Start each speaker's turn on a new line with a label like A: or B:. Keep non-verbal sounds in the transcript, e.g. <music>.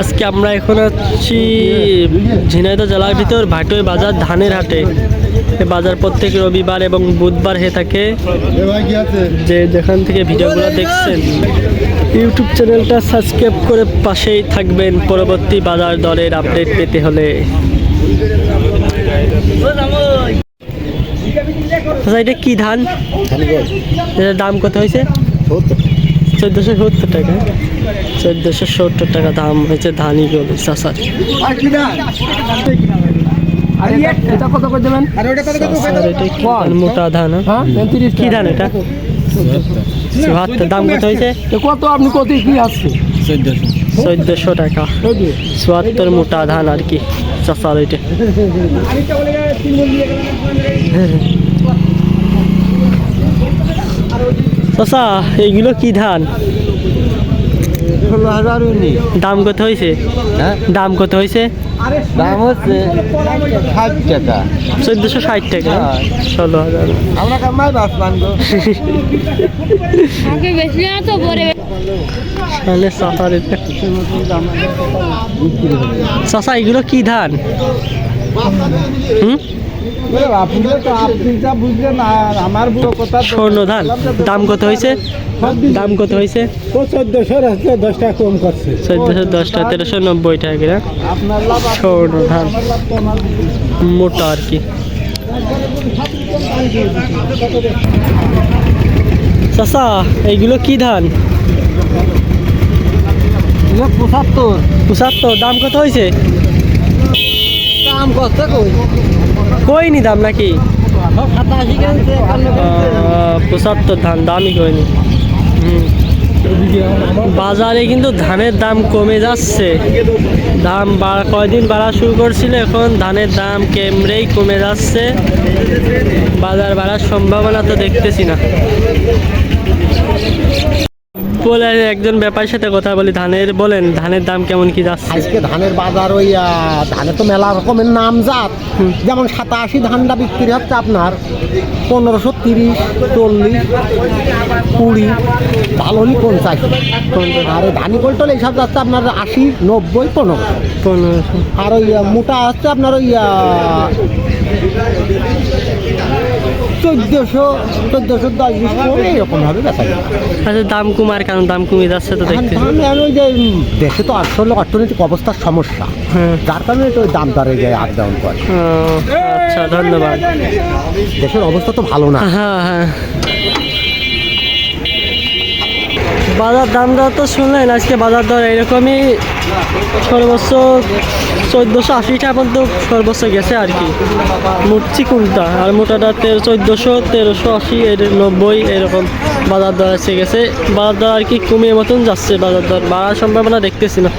A: আজকে আমরা এখন আছি ঝিনাইদহ জেলার ভিতর ভাটোই বাজার ধানের হাটে। বাজার প্রত্যেক রবিবার এবং বুধবার হয়ে থাকে। যে যেখান থেকে ভিডিওগুলো দেখছেন ইউটিউব চ্যানেলটা সাবস্ক্রাইব করে পাশেই থাকবেন। পরবর্তী বাজার দরের আপডেট পেতে হলে। আচ্ছা, এটা কি ধান? এটার দাম কত হয়েছে? চোদ্দোশো সত্তর টাকা। চোদ্দোশো সত্তর টাকা দাম হয়েছে ধানই গেল চাষার।
B: এটা কত করে দেবেন?
A: চাষার এটা কি ধান? মোটা ধান হ্যাঁ?
B: হ্যাঁ
A: কি ধান এটা? চুয়াত্তর দাম কত হয়েছে?
B: কত আপনি কত কি আসছে?
A: চোদ্দোশো। টাকা। চুয়াত্তর মোটা ধান আর কি চাষার ওইটা <laughs> চাষা এইগুলো কি ধান?
B: ষোলো হাজার উনি
A: দাম কত হয়েছে?
B: হ্যাঁ?
A: দাম কত হয়েছে?
B: দাম হচ্ছে ষাট টাকা।
A: চোদ্দোশো ষাট টাকা?
B: হ্যাঁ।
A: ষোলো হাজার।
B: আমরা কামাই বাস মানবো
A: চাষা এগুলো কি ধান? স্বর্ণ ধান দাম কত হয়েছে? দাম কত হয়েছে?
B: চোদ্দশো দশ টাকা কম করছে
A: চোদ্দোশো দশটা তেরোশো নব্বই টাকা স্বর্ণ ধান মোটা আর কি। চাষা এইগুলো কি ধান?
B: পঁচাত্তর।
A: পঁচাত্তর দাম কত হয়েছে?
B: দাম কত কই?
A: কইনি দাম নাকি? পঁচাত্তর ধান দামই কইনি হুম। বাজারে কিন্তু ধানের দাম কমে যাচ্ছে। দাম কয়দিন বাড়া শুরু করছিল এখন ধানের দাম কেমরেই কমে যাচ্ছে। বাজার বাড়ার সম্ভাবনা তো দেখতেছি না। বলে একজন ব্যাপারীর সাথে কথা বলি ধানের বলেন ধানের দাম কেমন কি যাচ্ছে?
C: আজকে ধানের বাজার ওই ধানে তো মেলা রকমের নাম জাত। যেমন সাতাশি ধানটা বিক্রি হচ্ছে আপনার পনেরোশো তিরিশ চল্লিশ কুড়ি ভালো নি পঞ্চাশ। আর ওই ধানি কোল্টল এইসব যাচ্ছে আপনার আশি নব্বই পনেরো
A: পনেরোশো।
C: আর ওই মোটা হচ্ছে আপনার ওই চোদ্দোশো চোদ্দোশো দশ বিশ পনেরো এইরকমভাবে বেচা যায়
A: আচ্ছা দাম কমার কারণ দাম কমে যাচ্ছে তো
C: ধান
A: দেখতে
C: ধান ওই যে দেশে তো আসলে অর্থনৈতিক অবস্থার সমস্যা।
A: হ্যাঁ।
C: কারণে তো দাম দরে যায় আপ ডাউন করে।
A: আচ্ছা ধন্যবাদ।
C: দেশের অবস্থা তো ভালো না।
A: হ্যাঁ হ্যাঁ। বাজার দাম দর তো শুনলেন আজকে বাজার দর এরকমই সর্বোচ্চ চোদ্দোশো আশি টাকা পর্যন্ত সর্বোচ্চ গেছে আর কি। মুটছি কোনটা? আর মোটাটা তেরো, চোদ্দোশো, তেরোশো আশি, এর নব্বই, এরকম বাজার দর এসে গেছে। বাজার দর আর কি কমিয়ে মতন যাচ্ছে, বাজার দর বাড়ার সম্ভাবনা দেখতেছি না।